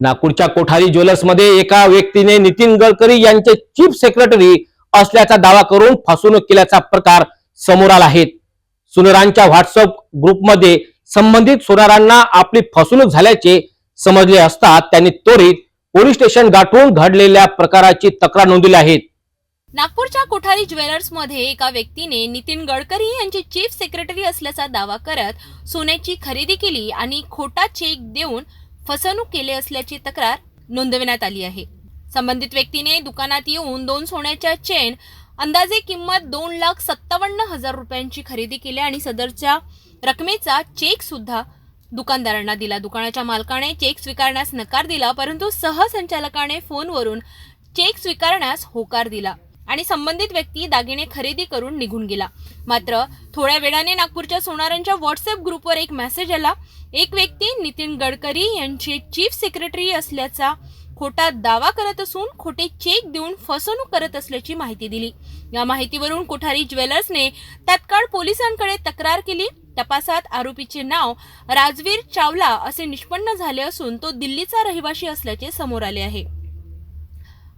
नागपूरच्या कोठारी ज्वेलर्समध्ये एका व्यक्तीने नितीन गडकरी यांचे चीफ सेक्रेटरी असल्याचा दावा करून फसवणूक केल्याचा प्रकार समोर आला आहे. सुनारांच्या व्हॉट्सअप ग्रुपमध्ये संबंधित सोनारांना आपली फसवणूक झाल्याचे समजले असता त्यांनी त्वरित पोलीस स्टेशन गाठून घडलेल्या प्रकाराची तक्रार नोंदवली आहे. नागपूरच्या कोठारी ज्वेलर्समध्ये एका व्यक्तीने नितीन गडकरी यांचे चीफ सेक्रेटरी असल्याचा दावा करत सोन्याची खरेदी केली आणि खोटा चेक देऊन फसवणूक केली असल्याची तक्रार नोंदविण्यात आली आहे. संबंधित व्यक्तीने दुकानात येऊन दोन सोन्याच्या चेन अंदाजे किंमत दोन लाख सत्तावन्न हजार रुपयांची खरेदी केली आणि सदरच्या रकमेचा चेक सुद्धा दुकानदारांना दिला. दुकानाच्या मालकाने चेक स्वीकारण्यास नकार दिला परंतु सहसंचालकाने फोनवरून चेक स्वीकारण्यास होकार दिला. आणि संबंधित व्यक्ती दागिने खरेदी करून निघून गेला. मात्र थोड्या वेळाने नागपूरच्या सोनारांच्या व्हॉट्सअप ग्रुपवर एक मेसेज आला. एक व्यक्ती नितीन गडकरी यांचे चीफ सेक्रेटरी असल्याचा खोटा दावा करत असून खोटे चेक देऊन फसवणूक करत असल्याची माहिती दिली. या माहितीवरून कोठारी ज्वेलर्सने तत्काळ पोलिसांकडे तक्रार केली. तपासात आरोपीचे नाव राजवीर चावला असे निष्पन्न झाले असून तो दिल्लीचा रहिवासी असल्याचे समोर आले आहे.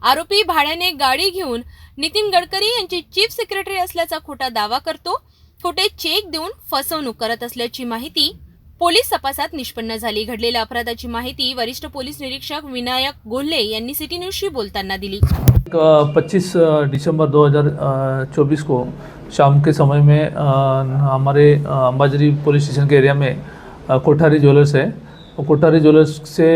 आरोपी भाड्याने गाडी घेऊन नितीन गडकरी यांचे चीफ सेक्रेटरी असल्याचा खोटा दावा करतो. खोटे चेक देऊन फसवणूक करत असल्याची माहिती पोलीस तपासात निष्पन्न झाली. घडलेल्या अपराधाची माहिती वरिष्ठ पोलीस निरीक्षक विनायक गोल्हे यांनी सिटी न्यूजशी बोलताना दिली. पच्चीस दिसंबर 2024 को शाम के समय में हमारे अंबाजरी पुलिस स्टेशन के एरिया में कोठारी ज्वेलर्स है। वो कोठारी ज्वेलर्स से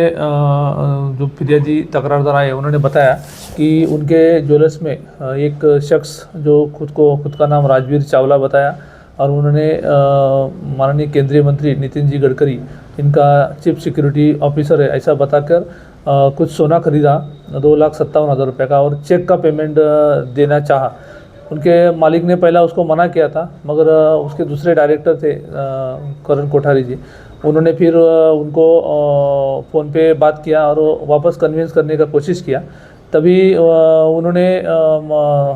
जो फिरियादी तकरारदार आए, उन्होंने बताया कि उनके ज्वेलर्स में एक शख्स जो खुद को, खुद का नाम राजवीर चावला बताया और उन्होंने माननीय केंद्रीय मंत्री नितिन जी गडकरी, इनका चीफ सिक्योरिटी ऑफिसर है, ऐसा बताकर कुछ सोना खरीदा, दो लाख सत्तावन हज़ार रुपये का और चेक का पेमेंट देना चाहा। उनके मालिक ने पहला उसको मना किया था, मगर उसके दूसरे डायरेक्टर थे करण कोठारी जी। उन्होंने फिर उनको फ़ोन पे बात किया और वापस कन्विंस करने का कोशिश किया। तभी उन्होंने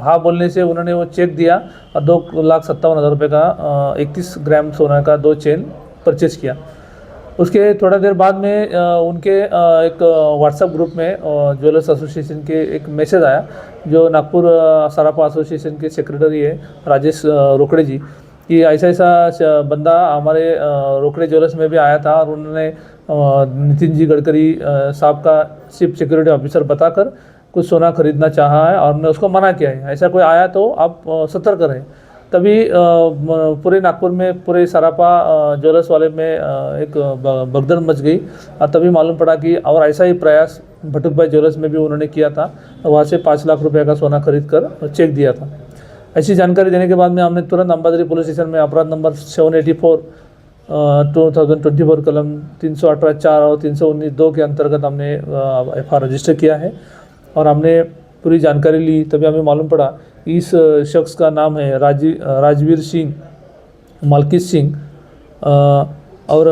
हाँ बोलने से उन्होंने वो चेक दिया और दो लाख सत्तावन हज़ार रुपये का इकतीस ग्राम सोना का दो चेन परचेज किया। उसके थोड़ा देर बाद में उनके एक व्हाट्सएप ग्रुप में ज्वेलर्स एसोसिएशन के एक मैसेज आया, जो नागपुर सरापा एसोसिएशन के सेक्रेटरी है, राजेश रोकड़े जी, कि ऐसा ऐसा बंदा हमारे रोकड़े ज्वेलर्स में भी आया था, और उन्होंने नितिन जी गडकरी साहब का चीफ सिक्योरिटी ऑफिसर बताकर कुछ सोना खरीदना चाहा है, और हमने उसको मना किया है। ऐसा कोई आया तो आप सतर्क रहें। तभी पूरे नागपुर में, पूरे सरापा ज्वेलर्स वाले में एक भगदड़ मच गई। और तभी मालूम पड़ा कि और ऐसा ही प्रयास भटुक भाई ज्वेलर्स में भी उन्होंने किया था। वहाँ से पाँच लाख रुपये का सोना खरीद कर चेक दिया था। ऐसी जानकारी देने के बाद में हमने तुरंत अंबाजरी पुलिस स्टेशन में अपराध number seven eighty four two thousand twenty four कलम तीन सौ अठारह चार और तीन सौ उन्नीस दो के अंतर्गत हमने एफ़ रजिस्टर किया है। और हमने पूरी जानकारी ली, तभी हमें मालूम पड़ा। इस शख्स का नाम है राज़ी राजवीर सिंह, मलकित सिंह। और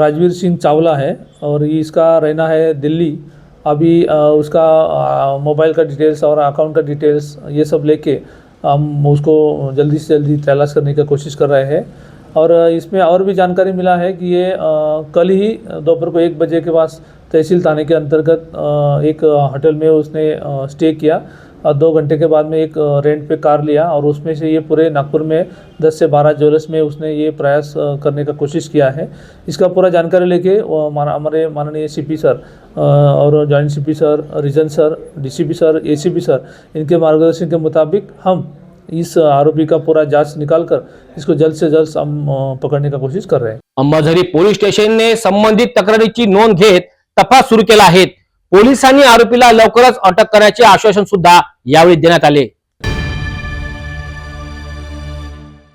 राजवीर सिंह चावला है और इसका रहना है दिल्ली। अभी उसका मोबाइल का डिटेल्स और अकाउंट का डिटेल्स ये सब लेके हम उसको जल्दी से जल्दी तलाश करने की कोशिश कर रहे हैं। और इसमें और भी जानकारी मिला है कि ये कल ही दोपहर को एक बजे के पास तहसील थाने के अंतर्गत एक होटल में उसने स्टे किया। और दो घंटे के बाद में एक रेंट पे कार लिया और उसमें से ये पूरे नागपुर में 10 से 12 ज्वेलर्स में उसने ये प्रयास करने का कोशिश किया है। इसका पूरा जानकारी लेके हमारे माननीय सीपी सर और joint CP sir, region sir DCP sir ACP sir, इनके मार्गदर्शन के मुताबिक हम इस आरोपी का पूरा जांच निकालकर इसको जल्द से जल्द पकड़ने का कोशिश कर रहे हैं। अंबाझरी पोलीस स्टेशनने संबंधित तक्रारीची नोंद घेत तपास सुरू केला आहे. पोलिसांनी आरोपीला लवकरच अटक करण्याचे आश्वासन सुद्धा यावेळी देण्यात आले.